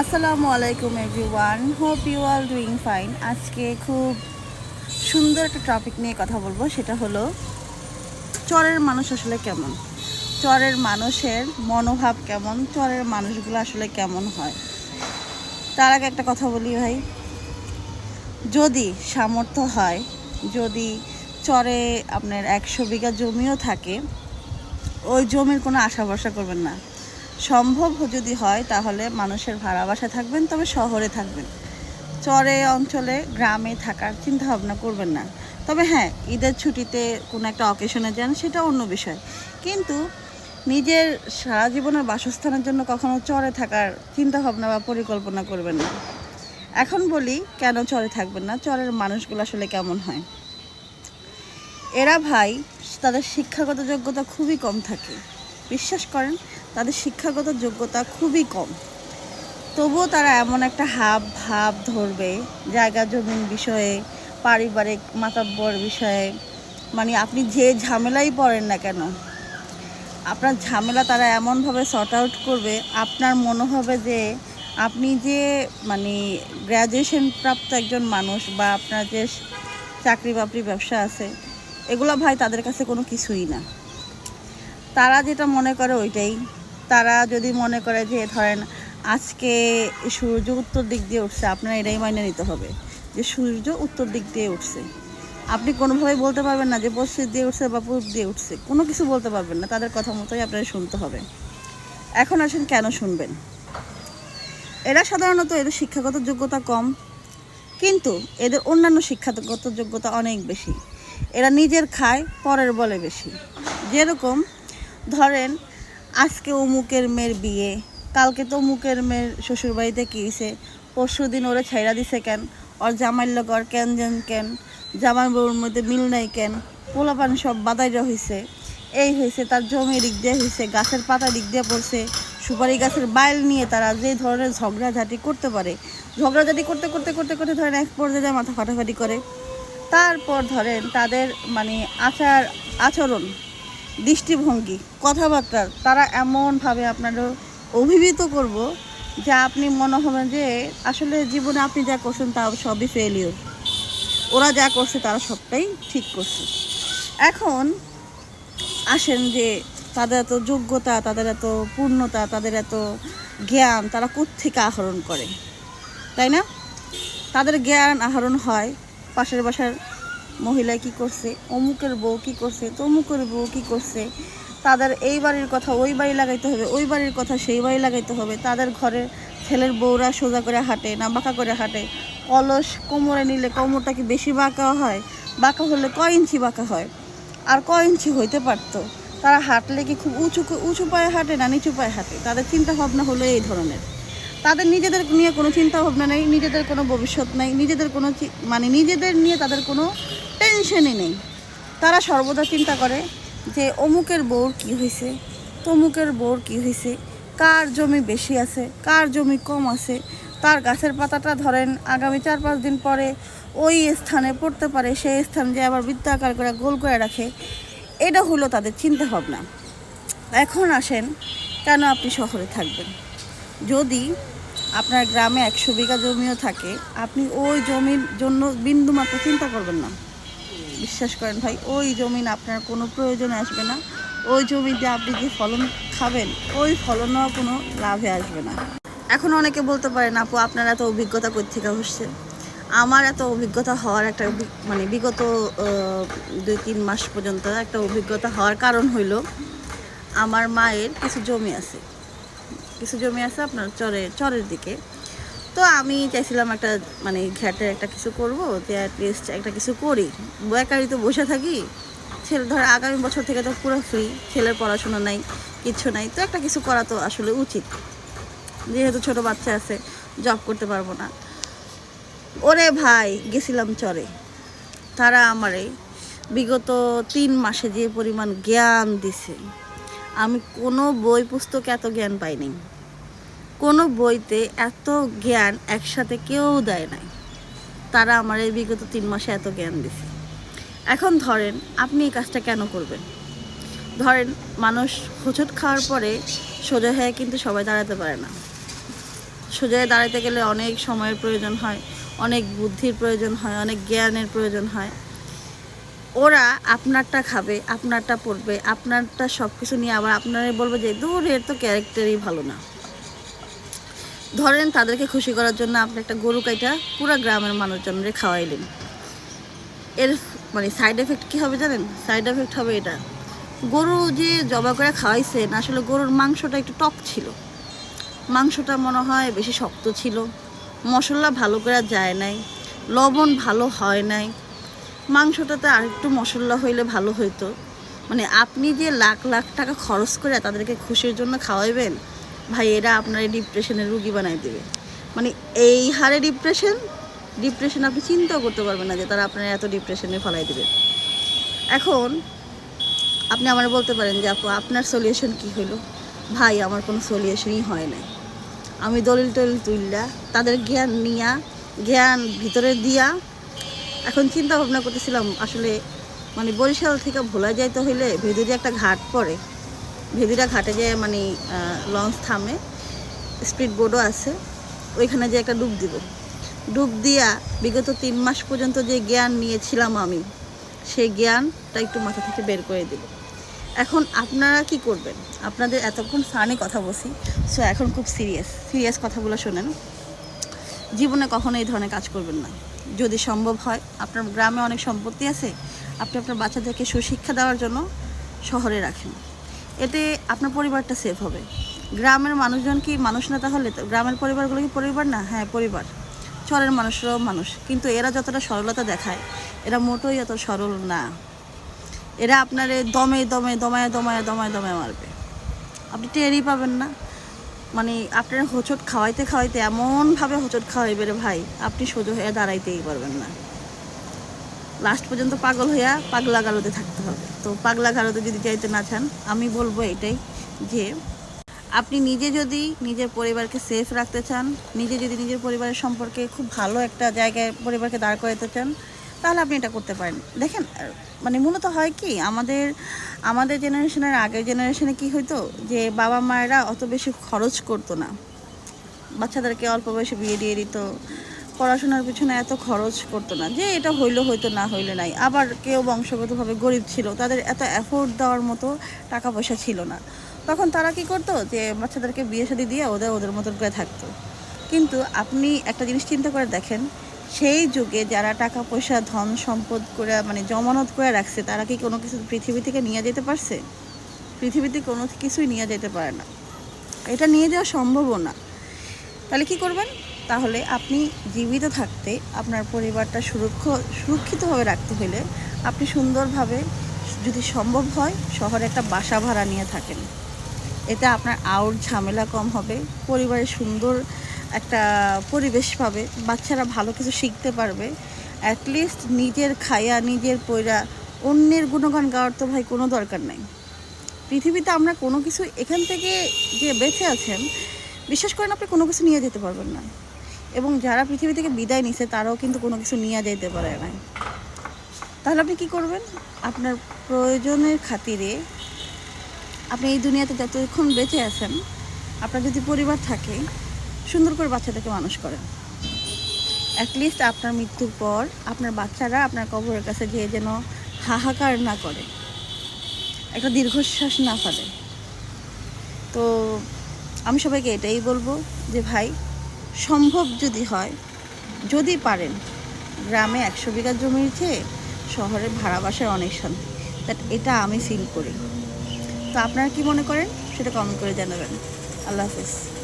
আসসালামু আলাইকুম everyone. Hope you are doing fine আজকে খুব সুন্দর একটা টপিক নিয়ে কথা বলব, সেটা হলো চরের মানুষ আসলে কেমন? চরের মানুষের মনোভাব কেমন? চরের মানুষগুলো আসলে কেমন হয়? তার আগে একটা কথা বলি ভাই। যদি সামর্থ্য হয়, যদি চরে আপনার একশো বিঘা জমিও থাকে, ওই জমির কোনো আশা ভরসা করবেন না। সম্ভব যদি হয়, তাহলে মানুষের ভাড়া বাসা থাকবেন, তবে শহরে থাকবেন। চরে অঞ্চলে, গ্রামে থাকার চিন্তা ভাবনা করবেন না। তবে হ্যাঁ ঈদের ছুটিতে কোনো একটা অকেশনে যান, সেটা অন্য বিষয়। কিন্তু নিজের সারা জীবনের বাসস্থানের জন্য কখনো চরে থাকার চিন্তা ভাবনা বা পরিকল্পনা করবেন না। এখন বলি, কেন চরে থাকবেন না? চরের মানুষগুলো আসলে কেমন হয়? এরা ভাই, তাদের শিক্ষাগত যোগ্যতা খুবই কম থাকে। বিশ্বাস করেন, তাদের শিক্ষাগত যোগ্যতা খুবই কম। তবুও তারা এমন একটা হাব ভাব ধরবে, জায়গা জমিন বিষয়ে, পারিবারিক মাতাব্বর বিষয়ে মানে আপনি যে ঝামেলাই পড়েন না কেন, আপনার ঝামেলা তারা এমনভাবে সর্ট আউট করবে, আপনার মনে হবে যে আপনি যে মানে গ্র্যাজুয়েশন প্রাপ্ত একজন মানুষ বা আপনার যে চাকরি বাকরি ব্যবসা আছে, এগুলো ভাই তাদের কাছে কোনো কিছুই না। তারা যেটা মনে করে ওইটাই। তারা যদি মনে করে যে, ধরেন আজকে সূর্য উত্তর দিক দিয়ে উঠছে, আপনার এটাই মাইনে নিতে হবে যে, সূর্য উত্তর দিক দিয়ে উঠছে। আপনি কোনোভাবেই বলতে পারবেন না যে, পশ্চিম দিয়ে উঠছে বা পূর্ব দিয়ে উঠছে। কোনো কিছু বলতে পারবেন না, তাদের কথা মতোই আপনার শুনতে হবে। এখন আসেন কেন শুনবেন? এরা সাধারণত এদের শিক্ষাগত যোগ্যতা কম, কিন্তু এদের অন্যান্য শিক্ষাগত যোগ্যতা অনেক বেশি। এরা নিজের খায়, পরের বলে বেশি। যেরকম ধরেন, আজকে অমুকের মেয়ের বিয়ে, কালকে তো অমুকের মেয়ের শ্বশুরবাড়িতে কী হয়েছে? পরশু দিন ওরে ছাইরা দিছে কেন? ওর জামাইর লোক ওর কেন যেন কেন? জামাই বউর মধ্যে মিল নাই কেন? পোলাপান সব বাদাইরা হয়েছে এই হয়েছে তার জমি দিক দিয়ে হয়েছে গাছের পাতা দিক দিয়ে পড়ছে। সুপারি গাছের বাইল নিয়ে তারা যে ধরনের ঝগড়াঝাটি করতে পারে। ঝগড়াঝাটি করতে করতে করতে করতে ধরেন এক পর্যায়ে যায় মাথা ফাটাফাটি করে। তারপর ধরেন তাদের মানে আচার, আচরণ দৃষ্টিভঙ্গি, কথাবার্তা, তারা এমনভাবে আপনারও অভিভূত করব যে আপনি মনে হবে যে আসলে জীবনে আপনি যা করছেন তা সবই ফেলিওর ওরা যা করছে তারা সবটাই ঠিক করছে। এখন আসেন যে তাদের এত যোগ্যতা, তাদের এত পূর্ণতা, তাদের এত জ্ঞান তারা কোত্থেকে আহরণ করে? তাই না? তাদের জ্ঞান আহরণ হয় পাশের বাসার মহিলা কি করছে? অমুকের বউ কি করছে? তমুকের বউ কি করছে? তাদের এই বাড়ির কথা ওই বাড়ি লাগাইতে হবে, ওই বাড়ির কথা সেই বাড়ি লাগাইতে হবে। তাদের ঘরের ছেলের বউরা সোজা করে হাঁটে, না বাঁকা করে হাঁটে। কলস কোমরে নিলে কোমরটা কি বেশি বাঁকা হয়? বাঁকা হলে ক ইঞ্চি বাঁকা হয়? আর ক ইঞ্চি হইতে পারতো? তারা হাঁটলে কি খুব উঁচু উঁচু পায়ে হাঁটে না নিচু পায়ে হাঁটে? তাদের চিন্তা ভাবনা হলো এই ধরনের। তাদের নিজেদের নিয়ে কোনো চিন্তা ভাবনা নেই, নিজেদের কোনো ভবিষ্যৎ নেই, নিজেদের কোনো মানে নিজেদের নিয়ে তাদের কোনো টেনশনই নেই। তারা সর্বদা চিন্তা করে যে, অমুকের বউর কি হয়েছে তমুকের বউর কি হয়েছে কার জমি বেশি আছে? কার জমি কম আছে? তার গাছের পাতাটা ধরেন আগামী চার পাঁচ দিন পরে ওই স্থানে পড়তে পারে, সেই স্থান যে আবার বৃত্তাকার করে গোল করে রাখে, এটা হলো তাদের চিন্তা ভাবনা এখন আসেন, কেন আপনি শহরে থাকবেন? যদি আপনার গ্রামে একশো বিঘা জমিও থাকে, আপনি ওই জমির জন্য বিন্দুমাত্র চিন্তা করবেন না। বিশ্বাস করেন ভাই, ওই জমিন আপনার কোনো প্রয়োজনে আসবে না। ওই জমিতে আপনি যে ফলন খাবেন, ওই ফলনও কোনো লাভে আসবে না। এখন অনেকে বলতে পারেন, আপু, আপনার এত অভিজ্ঞতা কোথেকে হচ্ছে? আমার এত অভিজ্ঞতা হওয়ার একটা মানে বিগত দুই তিন মাস পর্যন্ত একটা অভিজ্ঞতা হওয়ার কারণ হইল, আমার মায়ের কিছু জমি আছে। কিছু জমি আছে আপনার চরের চরের দিকে। তো আমি চাইছিলাম একটা মানে ঘ্যাটে একটা কিছু করব, যে অ্যাটলিস্ট একটা কিছু করি। বেকারি তো বসে থাকি। ছেলে, ধর আগামী বছর থেকে তো পুরো ফ্রি ছেলের পড়াশোনা নাই, কিচ্ছু নাই। তো একটা কিছু করা তো আসলে উচিত। যেহেতু ছোট বাচ্চা আছে জব করতে পারব না। ওরে ভাই, গেছিলাম চরে। তারা আমারে বিগত তিন মাসে যে পরিমাণ জ্ঞান দিছে, আমি কোনো বই পুস্তকে এত জ্ঞান পাইনি। কোনো বইতে এত জ্ঞান একসাথে কেউ দেয় নাই। তারা আমার এই বিগত তিন মাসে এত জ্ঞান দিছে। এখন ধরেন আপনি এই কাজটা কেন করবেন? ধরেন মানুষ হোঁচট খাওয়ার পরে সোজা হয়ে কিন্তু সবাই দাঁড়াতে পারে না। সোজায় দাঁড়াতে গেলে অনেক সময়ের প্রয়োজন হয়, অনেক বুদ্ধির প্রয়োজন হয়, অনেক জ্ঞানের প্রয়োজন হয়। ওরা আপনারটা খাবে, আপনারটা পড়বে, আপনারটা সব কিছু নিয়ে আবার আপনারাই বলবে যে, দূর, এর তো ক্যারেক্টারই ভালো না। ধরেন তাদেরকে খুশি করার জন্য আপনি একটা গরু কাইটা পুরো গ্রামের মানুষজনরে খাওয়াইলেন। এর মানে সাইড এফেক্ট কী হবে জানেন? সাইড এফেক্ট হবে এটা। গরু যে জবা করে খাওয়াইছেন, আসলে গরুর মাংসটা একটু টক ছিল। মাংসটা মনে হয় বেশি শক্ত ছিল। মশলা ভালো করে যায় নাই। লবণ ভালো হয় নাই। মাংসটাতে আর একটু মশলা হইলে ভালো হইতো। মানে আপনি যে লাখ লাখ টাকা খরচ করে তাদেরকে খুশির জন্য খাওয়াইবেন ভাই এরা আপনার এই ডিপ্রেশনের রুগী বানাই দেবে। মানে এই হারে ডিপ্রেশন ডিপ্রেশন আপনি চিন্তাও করতে পারবেন না যে তারা আপনার এত ডিপ্রেশনে ফেলাই দেবে। এখন আপনি আমার বলতে পারেন যে আপু, আপনার সলিউশন কি হলো ভাই, আমার কোনো সলিউশনই হয় নাই। আমি দলিল টলিল তুললা তাদের জ্ঞান নিয়া, জ্ঞান ভিতরে দিয়া, এখন চিন্তা ভাবনা করতেছিলাম, আসলে মানে বরিশাল থেকে ভোলা যাইতে হইলে ভেদুরি একটা ঘাট পড়ে। ভেদুরা ঘাটে যে মানে লঞ্চ থামে, স্পিড বোর্ডও আছে, ওইখানে যে একটা ডুব দিব। ডুব দিয়া বিগত তিন মাস পর্যন্ত যে জ্ঞান নিয়েছিলাম আমি, সেই জ্ঞানটা একটু মাথা থেকে বের করে দেব এখন আপনারা কি করবেন? আপনাদের এতক্ষণ ফানে কথা বলছি সো এখন খুব সিরিয়াস সিরিয়াস কথাগুলো শোনেন। জীবনে কখনো এই ধরনের কাজ করবেন না। যদি সম্ভব হয়, আপনার গ্রামে অনেক সম্পত্তি আছে, আপনি আপনার বাচ্চাদেরকে সুশিক্ষা দেওয়ার জন্য শহরে রাখেন। এতে আপনার পরিবারটা সেফ হবে। গ্রামের মানুষজন কি মানুষ না তাহলে? তো গ্রামের পরিবারগুলো কি পরিবার না? হ্যাঁ পরিবার। চরের মানুষরাও মানুষ। কিন্তু এরা যতটা সরলতা দেখায়, এরা মোটেই এত সরল না। এরা আপনার দমে দমে, দমায় দমায় দমায় দমায় মারবে। আপনি টেরই পাবেন না। মানে আপনার হোঁচট খাওয়াইতে খাওয়াইতে এমনভাবে হোঁচট খাওয়াইবে রে ভাই, আপনি সোজা হয়ে দাঁড়াইতেই পারবেন না। লাস্ট পর্যন্ত পাগল হইয়া পাগলা গারোতে থাকতে হবে। তো পাগলা গারোতে যদি যাইতে না চান, আমি বলব এটাই যে, আপনি নিজে যদি নিজের পরিবারকে সেফ রাখতে চান, নিজে যদি নিজের পরিবারের সম্পর্কে খুব ভালো একটা জায়গায় পরিবারকে দাঁড় করাতে চান, তাহলে আপনি এটা করতে পারেন। দেখেন মানে মূলত হয় কি, আমাদের আমাদের জেনারেশনের আগের জেনারেশনে কি হইতো, যে বাবা মায়েরা অত বেশি খরচ করতো না। বাচ্চাদেরকে অল্প বয়সে বিয়ে দিয়ে দিত পড়াশোনার পিছনে এত খরচ করতো না, যে এটা হইল হয়তো না হইলে নাই। আবার কেউ বংশগতভাবে গরিব ছিল, তাদের এত অ্যাফোর্ড দেওয়ার মতো টাকা পয়সা ছিল না। তখন তারা কি করতো, যে বাচ্চাদেরকে বিয়ে শাদি দিয়ে ওদের ওদের মতন করে থাকতো। কিন্তু আপনি একটা জিনিস চিন্তা করে দেখেন, সেই যুগে যারা টাকা পয়সা ধন সম্পদ করে মানে জমানত করে রাখছে, তারা কি কোনো কিছু পৃথিবী থেকে নিয়ে যেতে পারছে? পৃথিবীতে কোনো কিছুই নিয়ে যেতে পারে না। এটা নিয়ে যাওয়া সম্ভবও না। তাহলে কি করবেন? তাহলে আপনি জীবিত থাকতে আপনার পরিবারটা সুরক্ষ, সুরক্ষিতভাবে রাখতে হলে আপনি সুন্দরভাবে যদি সম্ভব হয় শহরে একটা বাসা ভাড়া নিয়ে থাকেন। এতে আপনার আউট ঝামেলা কম হবে পরিবারের সুন্দর একটা পরিবেশ পাবে, বাচ্চারা ভালো কিছু শিখতে পারবে। অ্যাটলিস্ট নিজের খায়া, নিজের পয়রা অন্যের গুণগান গাওয়ার তো ভাই কোনো দরকার নাই। পৃথিবীতে আমরা কোনো কিছু এখান থেকে যে বেঁচে আছেন, বিশ্বাস করেন আপনি কোনো কিছু নিয়ে যেতে পারবেন না। এবং যারা পৃথিবী থেকে বিদায় নিছে, তারাও কিন্তু কোনো কিছু নিয়ে যেতে পারে না তাহলে আপনি কী করবেন? আপনার প্রয়োজনের খাতিরে আপনি এই দুনিয়াতে যতক্ষণ বেঁচে আছেন, আপনার যদি পরিবার থাকে, সুন্দর করে বাচ্চাটাকে মানুষ করেন। অ্যাটলিস্ট আপনার মৃত্যুর পর আপনার বাচ্চারা আপনার কবরের কাছে গিয়ে যেন হাহাকার না করে, একটা দীর্ঘশ্বাস না ফেলে। তো আমি সবাইকে এটাই বলব যে, ভাই সম্ভব যদি হয়, যদি পারেন, গ্রামে একশো বিঘা জমির চেয়ে শহরে ভাড়া বাসায় অনেক শান্তি। দ্যাট এটা আমি ফিল করি। তো আপনারা কি মনে করেন? সেটা কমেন্ট করে জানাবেন। আল্লাহ হাফিজ।